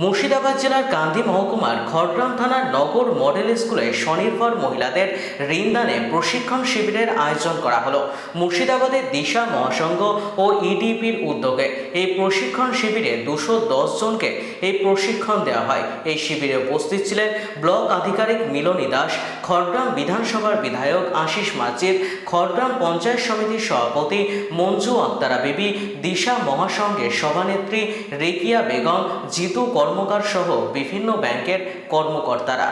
মুর্শিদাবাদ জেলার গান্ধী মহকুমার খড়গ্রাম থানার নগর মডেল স্কুলে স্বনির্ভর মহিলাদের ঋণদানে প্রশিক্ষণ শিবিরের আয়োজন করা হলো। মুর্শিদাবাদের দিশা মহাসংঘ ও ইডিপির উদ্যোগে এই প্রশিক্ষণ শিবিরে দুশো জনকে এই প্রশিক্ষণ দেওয়া হয়। এই শিবিরে উপস্থিত ছিলেন ব্লক আধিকারিক মিলনী দাস, খড়গ্রাম বিধানসভার বিধায়ক আশিস মাজিদ, খড়গ্রাম পঞ্চায়েত সমিতির সভাপতি মঞ্জু আক্তারা বিবি, দিশা মহাসংঘের সভানেত্রী রেকিয়া বেগম, জিতু কর্মকার সহ বিভিন্ন ব্যাংকের কর্মকর্তারা।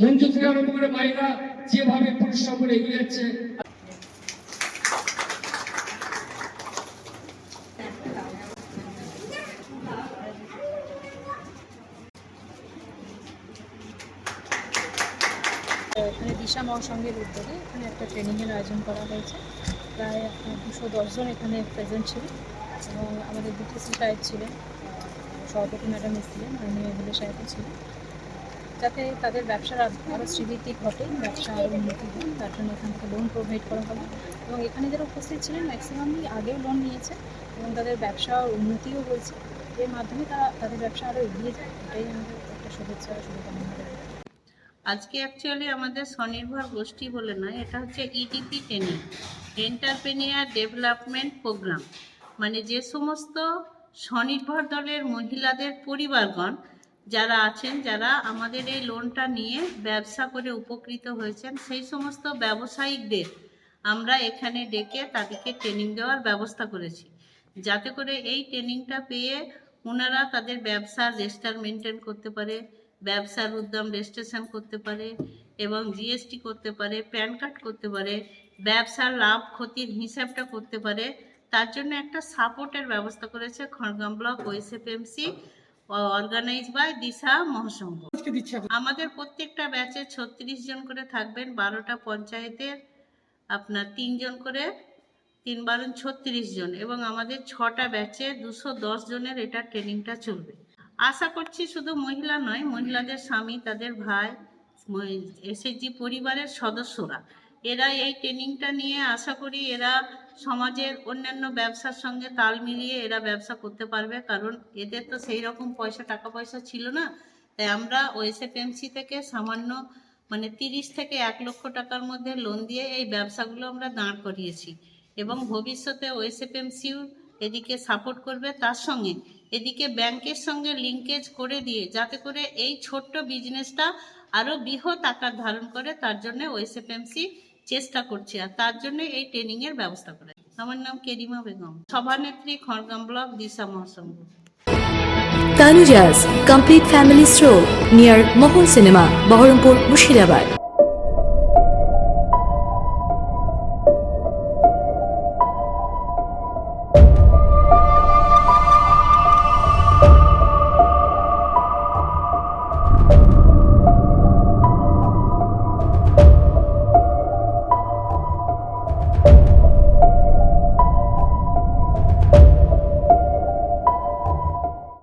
মঞ্চ থেকে আরম্ভ করে মায়েরা যেভাবে পরিশ্রম করে এগিয়ে যাচ্ছে। এখানে দিশা মহাসংঘের উদ্যোগে এখানে একটা ট্রেনিংয়ের আয়োজন করা হয়েছে। প্রায় দুশো দশজন এখানে প্রেজেন্ট ছিল এবং আমাদের বিটিসি সাহেব ছিলেন। সভাপতি ম্যাডাম এসেছিলেন মাননীয় এমএলএ সাহেবও ছিলেন যাতে তাদের ব্যবসার আরও শ্রীবৃদ্ধি ঘটে, ব্যবসা আরও উন্নতি হয় তার জন্য এখান থেকে লোন প্রোভাইড করা হবে। এবং এখানে যারা উপস্থিত ছিলেন ম্যাক্সিমামই আগেও লোন নিয়েছে এবং তাদের ব্যবসা উন্নতিও হয়েছে। এর মাধ্যমে তারা, তাদের ব্যবসা আরও এগিয়ে যায়, এটাই আমাদের একটা শুভেচ্ছা শুভকামনা। আজকে অ্যাকচুয়ালি আমাদের স্বনির্ভর গোষ্ঠী বলে নয়, এটা হচ্ছে EDP training entrepreneur development programme মানে যে সমস্ত স্বনির্ভর দলের মহিলাদের পরিবারগণ যারা আছেন, যারা আমাদের এই লোনটা নিয়ে ব্যবসা করে উপকৃত হয়েছেন, সেই সমস্ত ব্যবসায়িকদের আমরা এখানে ডেকে তাদেরকে ট্রেনিং দেওয়ার ব্যবস্থা করেছি। যাতে করে এই ট্রেনিংটা পেয়ে ওনারা তাদের ব্যবসার রেজিস্টার মেনটেন করতে পারে, ব্যবসার উদ্যম রেজিস্ট্রেশন করতে পারে এবং জিএসটি করতে পারে প্যান কার্ড করতে পারে, ব্যবসার লাভ ক্ষতির হিসাবটা করতে পারে। তার জন্য একটা সাপোর্টের ব্যবস্থা করেছে Khargram block OSFMC organise by Disha Mahasangha আমাদের প্রত্যেকটা ব্যাচে ছত্রিশ জন করে থাকবেন বারোটা পঞ্চায়েতের আপনার তিনজন করে তিন বারণ ছত্রিশ জন এবং আমাদের ছটা ব্যাচে দুশো দশ জনের এটা ট্রেনিংটা চলবে। আশা করছি শুধু মহিলা নয় মহিলাদের স্বামী তাদের ভাই এসএসজি পরিবারের সদস্যরা। এরা এই ট্রেনিংটা নিয়ে আশা করি এরা সমাজের অন্যান্য ব্যবসার সঙ্গে তাল মিলিয়ে এরা ব্যবসা করতে পারবে, কারণ এদের তো সেই রকম পয়সা, টাকা পয়সা ছিল না। তাই আমরা ওএসএফএমসি থেকে সামান্য মানে তিরিশ থেকে এক লক্ষ টাকার মধ্যে লোন দিয়ে এই ব্যবসাগুলো আমরা দাঁড় করিয়েছি এবং ভবিষ্যতে ওএসএফএমসিও এদিকে সাপোর্ট করবে। তার সঙ্গে এদিকে ব্যাংকের সঙ্গে লিঙ্কেজ করে দিয়ে যাতে করে এই ছোট্ট বিজনেসটা আরও বৃহৎ আকার ধারণ করে, তার জন্য ওএসএফএমসি চেষ্টা করছি আর তার জন্য এই ট্রেনিং এর ব্যবস্থা করে আমার নাম কেরিমা বেগম। সভানেত্রী Khargram block Disha Mahasangha Tanuja's complete family store near Mohan cinema Baharampur Murshidabad